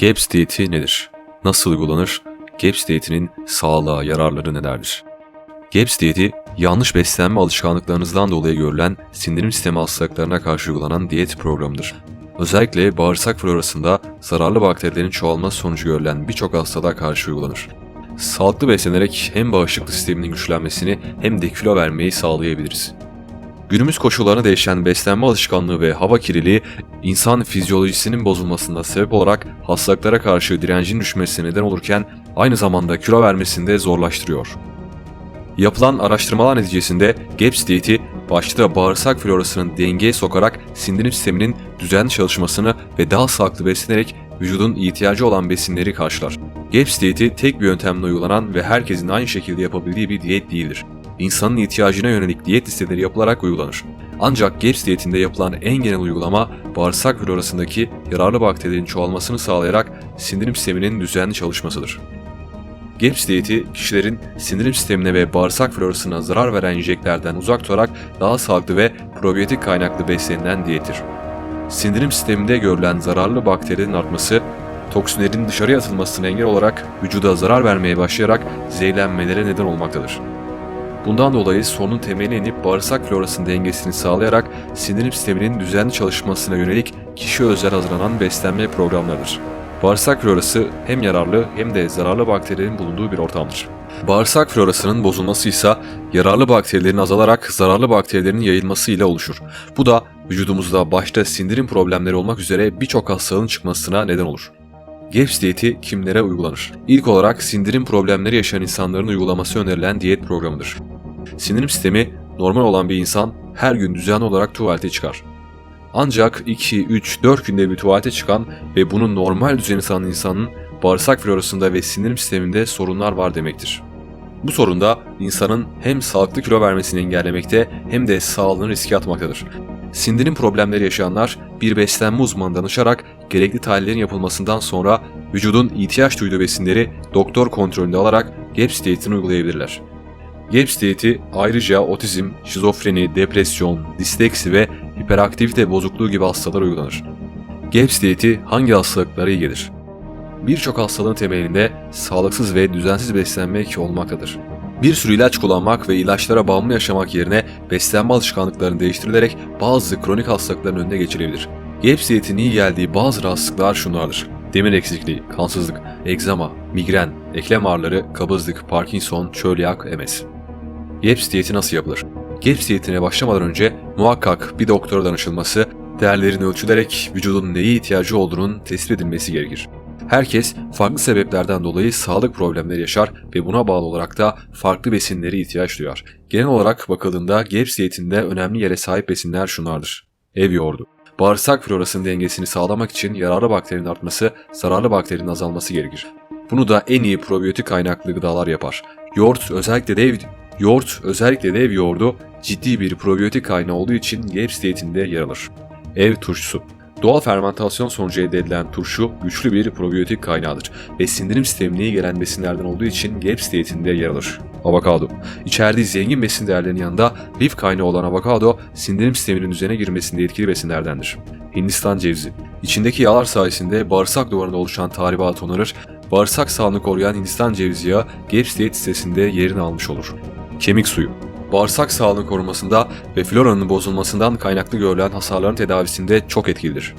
GAPS diyeti nedir? Nasıl uygulanır? GAPS diyetinin sağlığa yararları nelerdir? GAPS diyeti, yanlış beslenme alışkanlıklarınızdan dolayı görülen sindirim sistemi hastalıklarına karşı uygulanan diyet programıdır. Özellikle bağırsak florasında zararlı bakterilerin çoğalması sonucu görülen birçok hastalığa karşı uygulanır. Sağlıklı beslenerek hem bağışıklık sisteminin güçlenmesini hem de kilo vermeyi sağlayabiliriz. Günümüz koşullarına değişen beslenme alışkanlığı ve hava kirliliği insan fizyolojisinin bozulmasına sebep olarak hastalıklara karşı direncin düşmesine neden olurken aynı zamanda kilo vermesini de zorlaştırıyor. Yapılan araştırmalar neticesinde GAPS diyeti başta bağırsak florasının dengeye sokarak sindirim sisteminin düzenli çalışmasını ve daha sağlıklı beslenerek vücudun ihtiyacı olan besinleri karşılar. GAPS diyeti tek bir yöntemle uygulanan ve herkesin aynı şekilde yapabildiği bir diyet değildir. İnsanın ihtiyacına yönelik diyet listeleri yapılarak uygulanır. Ancak GAPS diyetinde yapılan en genel uygulama bağırsak florasındaki yararlı bakterilerin çoğalmasını sağlayarak sindirim sisteminin düzenli çalışmasıdır. GAPS diyeti kişilerin sindirim sistemine ve bağırsak florasına zarar veren yiyeceklerden uzak tutarak daha sağlıklı ve probiyotik kaynaklı beslenilen diyettir. Sindirim sisteminde görülen zararlı bakterilerin artması, toksinlerin dışarıya atılmasına engel olarak vücuda zarar vermeye başlayarak zehirlenmelere neden olmaktadır. Bundan dolayı sorunun temeline inip bağırsak florasının dengesini sağlayarak sindirim sisteminin düzenli çalışmasına yönelik kişi özel hazırlanan beslenme programlarıdır. Bağırsak florası hem yararlı hem de zararlı bakterilerin bulunduğu bir ortamdır. Bağırsak florasının bozulması ise yararlı bakterilerin azalarak zararlı bakterilerin yayılması ile oluşur. Bu da vücudumuzda başta sindirim problemleri olmak üzere birçok hastalığın çıkmasına neden olur. GAPS diyeti kimlere uygulanır? İlk olarak sindirim problemleri yaşayan insanların uygulaması önerilen diyet programıdır. Sindirim sistemi normal olan bir insan her gün düzenli olarak tuvalete çıkar. Ancak 2, 3, 4 günde bir tuvalete çıkan ve bunun normal düzeni sanan insanın bağırsak florasında ve sindirim sisteminde sorunlar var demektir. Bu sorun da insanın hem sağlıklı kilo vermesini engellemekte hem de sağlığını riske atmaktadır. Sindirim problemleri yaşayanlar bir beslenme uzmanı danışarak gerekli tahlillerin yapılmasından sonra vücudun ihtiyaç duyduğu besinleri doktor kontrolünde alarak GAPS diyetini uygulayabilirler. GAPS diyeti ayrıca otizm, şizofreni, depresyon, disleksi ve hiperaktivite bozukluğu gibi hastalara uygulanır. GAPS diyeti hangi hastalıklara iyi gelir? Birçok hastalığın temelinde sağlıksız ve düzensiz beslenmek olmaktadır. Bir sürü ilaç kullanmak ve ilaçlara bağımlı yaşamak yerine beslenme alışkanlıklarını değiştirilerek bazı kronik hastalıkların önüne geçilebilir. GAPS diyetinin iyi geldiği bazı rahatsızlıklar şunlardır. Demir eksikliği, kansızlık, egzama, migren, eklem ağrıları, kabızlık, Parkinson, çölyak, MS. GAPS diyeti nasıl yapılır? GAPS diyetine başlamadan önce muhakkak bir doktora danışılması, değerlerin ölçülerek vücudun neye ihtiyacı olduğunun tespit edilmesi gerekir. Herkes farklı sebeplerden dolayı sağlık problemleri yaşar ve buna bağlı olarak da farklı besinlere ihtiyaç duyar. Genel olarak bakıldığında GAPS diyetinde önemli yere sahip besinler şunlardır. Ev yoğurdu. Bağırsak florasının dengesini sağlamak için yararlı bakterinin artması, zararlı bakterinin azalması gerekir. Bunu da en iyi probiyotik kaynaklı gıdalar yapar. Yoğurt özellikle de ev, yoğurt özellikle de ev yoğurdu ciddi bir probiyotik kaynağı olduğu için GAPS diyetinde yer alır. Ev turşusu. Doğal fermentasyon sonucu elde edilen turşu güçlü bir probiyotik kaynağıdır ve sindirim sistemine iyi gelen besinlerden olduğu için GAPS diyetinde yer alır. Avokado. İçerdiği zengin besin değerlerinin yanında lif kaynağı olan avokado sindirim sisteminin düzene girmesinde etkili besinlerdendir. Hindistan cevizi. İçindeki yağlar sayesinde bağırsak duvarında oluşan tahribatı onarır, bağırsak sağlığını koruyan Hindistan cevizi yağı GAPS diyet listesinde yerini almış olur. Kemik suyu bağırsak sağlığını korumasında ve floranın bozulmasından kaynaklı görülen hasarların tedavisinde çok etkilidir.